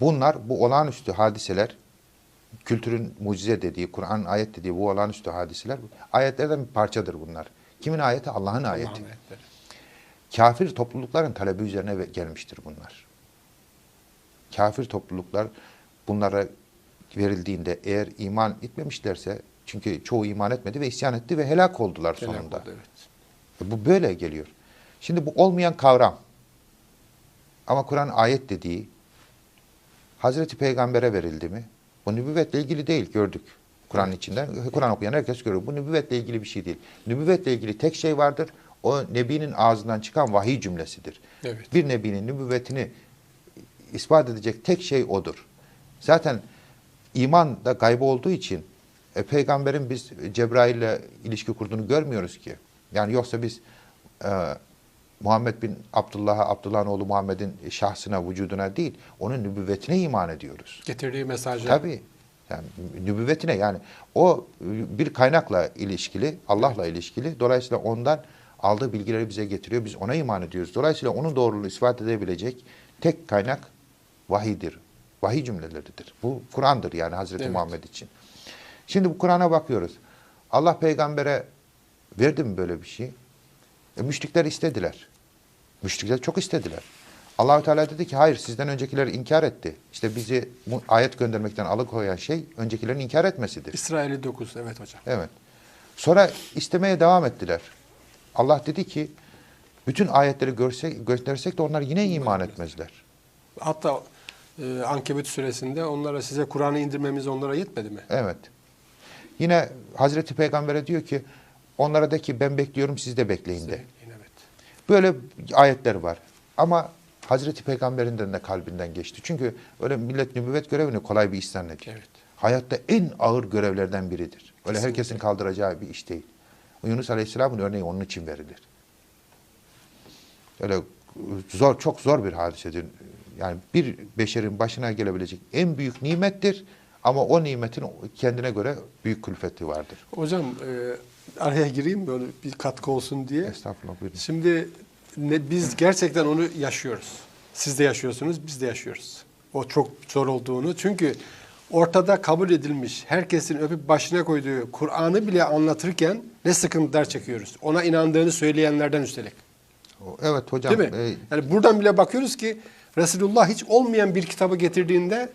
Bunlar bu olağanüstü hadiseler kültürün mucize dediği, Kur'an'ın ayet dediği bu olağanüstü hadiseler ayetlerden bir parçadır bunlar. Kimin ayeti? Allah'ın ayeti. Allah'ın ayetleri. Kafir toplulukların talebi üzerine gelmiştir bunlar. Kafir topluluklar bunlara verildiğinde eğer iman etmemişlerse çünkü çoğu iman etmedi ve isyan etti ve helak oldular Helak sonunda. oldu, evet. Bu böyle geliyor. Şimdi bu olmayan kavram ama Kur'an ayet dediği Hazreti Peygamber'e verildi mi? Bu nübüvvetle ilgili değil gördük. Kur'an'ın içinden Kur'an okuyan herkes görüyor. Bu nübüvvetle ilgili bir şey değil. Nübüvvetle ilgili tek şey vardır. O nebinin ağzından çıkan vahiy cümlesidir. Evet. Bir nebinin nübüvvetini ispat edecek tek şey odur. Zaten iman da gaybı olduğu için e, peygamberin biz Cebrail'le ilişki kurduğunu görmüyoruz ki. Yani yoksa biz e, Muhammed bin Abdullah'a, Abdullah'ın oğlu Muhammed'in şahsına, vücuduna değil, onun nübüvvetine iman ediyoruz. Getirdiği mesajı. Tabii. Yani nübüvvetine yani o bir kaynakla ilişkili, Allah'la ilişkili. Dolayısıyla ondan aldığı bilgileri bize getiriyor. Biz ona iman ediyoruz. Dolayısıyla onun doğruluğunu ispat edebilecek tek kaynak vahidir. Vahiy cümleleridir. Bu Kur'an'dır yani Hazreti Evet. Muhammed için. Şimdi bu Kur'an'a bakıyoruz. Allah peygambere verdi mi böyle bir şey? E, müşrikler istediler. Müşrikler çok istediler. Allahü Teala dedi ki hayır sizden öncekiler inkar etti. İşte bizi bu ayet göndermekten alıkoyan şey öncekilerin inkar etmesidir. İsrail'i 9 evet hocam. Evet. Sonra istemeye devam ettiler. Allah dedi ki bütün ayetleri görse, göstersek de onlar yine iman etmezler. Hatta e, Ankebut suresinde onlara size Kur'an'ı indirmemiz onlara yetmedi mi? Evet. Yine Hazreti Peygamber'e diyor ki onlara de ki ben bekliyorum siz de bekleyin de. Böyle ayetler var. Ama Hazreti Peygamber'in de kalbinden geçti. Çünkü öyle millet nübüvvet görevini kolay bir iş zannediyor. Evet. Hayatta en ağır görevlerden biridir. Öyle Kesinlikle. herkesin kaldıracağı bir iş değil. Yunus Aleyhisselam'ın örneği onun için verilir. Öyle zor, çok zor bir hadisedir. Yani bir beşerin başına gelebilecek en büyük nimettir. Ama o nimetin kendine göre büyük külfeti vardır. Hocam e, araya gireyim böyle bir katkı olsun diye. Estağfurullah buyurun. Şimdi ne, biz gerçekten onu yaşıyoruz. Siz de yaşıyorsunuz, biz de yaşıyoruz. O çok zor olduğunu. Çünkü ortada kabul edilmiş, herkesin öpüp başına koyduğu Kur'an'ı bile anlatırken ne sıkıntılar çekiyoruz. Ona inandığını söyleyenlerden üstelik. Evet hocam. Değil mi? e, Yani buradan bile bakıyoruz ki Resulullah hiç olmayan bir kitabı getirdiğinde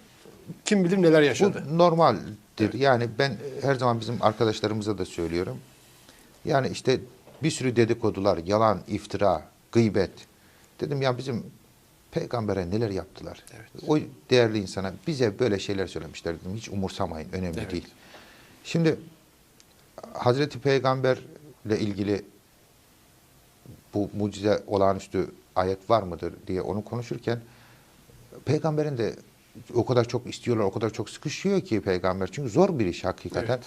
kim bilir neler yaşadı. Bu normaldir. Yani ben her zaman bizim arkadaşlarımıza da söylüyorum. Yani işte bir sürü dedikodular, yalan, iftira, gıybet. Dedim ya bizim peygambere neler yaptılar. Evet. O değerli insana bize böyle şeyler söylemişler dedim. Hiç umursamayın. Önemli Evet. değil. Şimdi Hazreti Peygamberle ilgili bu mucize olağanüstü ayet var mıdır diye onu konuşurken peygamberin de o kadar çok istiyorlar, o kadar çok sıkışıyor ki peygamber. Çünkü zor bir iş hakikaten.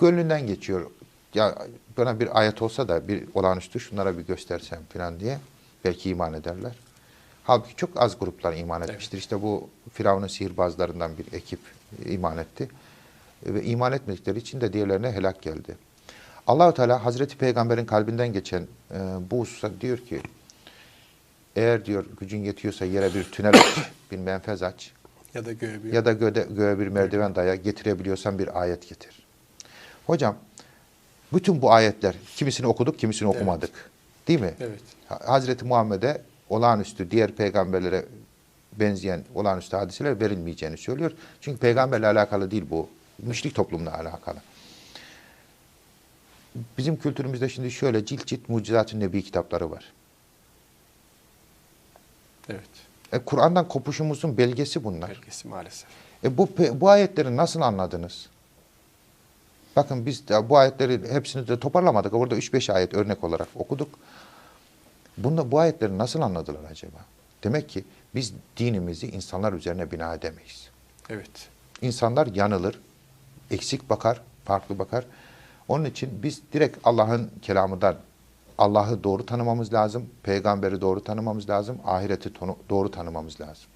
Gönlünden geçiyor. Ya bana bir ayet olsa da bir olağanüstü şunlara bir göstersem falan diye belki iman ederler. Halbuki çok az gruplar iman etmiştir. İşte bu Firavun'un sihirbazlarından bir ekip iman etti. Ve iman etmedikleri için de diğerlerine helak geldi. Allahu Teala Hazreti Peygamber'in kalbinden geçen e, bu hususa diyor ki eğer diyor gücün yetiyorsa yere bir tünel aç, bir menfez aç Ya da göğe bir ya da göğe, göğe bir merdiven daya getirebiliyorsan bir ayet getir. Hocam bütün bu ayetler kimisini okuduk kimisini Evet. okumadık. Değil mi? Evet. Ha- Hazreti Muhammed'e olağanüstü diğer peygamberlere benzeyen olağanüstü hadiseler verilmeyeceğini söylüyor. Çünkü peygamberle alakalı değil bu. Müşrik toplumla alakalı. Bizim kültürümüzde şimdi şöyle cilt cilt mucizat-ı nebi kitapları var. Evet. E, Kur'an'dan kopuşumuzun belgesi bunlar. Belgesi maalesef. E, bu bu ayetleri nasıl anladınız? Bakın biz de bu ayetleri hepsini de toparlamadık. Orada 3-5 ayet örnek olarak okuduk. Bunda bu ayetleri nasıl anladılar acaba? Demek ki biz dinimizi insanlar üzerine bina edemeyiz. Evet. İnsanlar yanılır, eksik bakar, farklı bakar. Onun için biz direkt Allah'ın kelamından Allah'ı doğru tanımamız lazım, peygamberi doğru tanımamız lazım, ahireti doğru tanımamız lazım.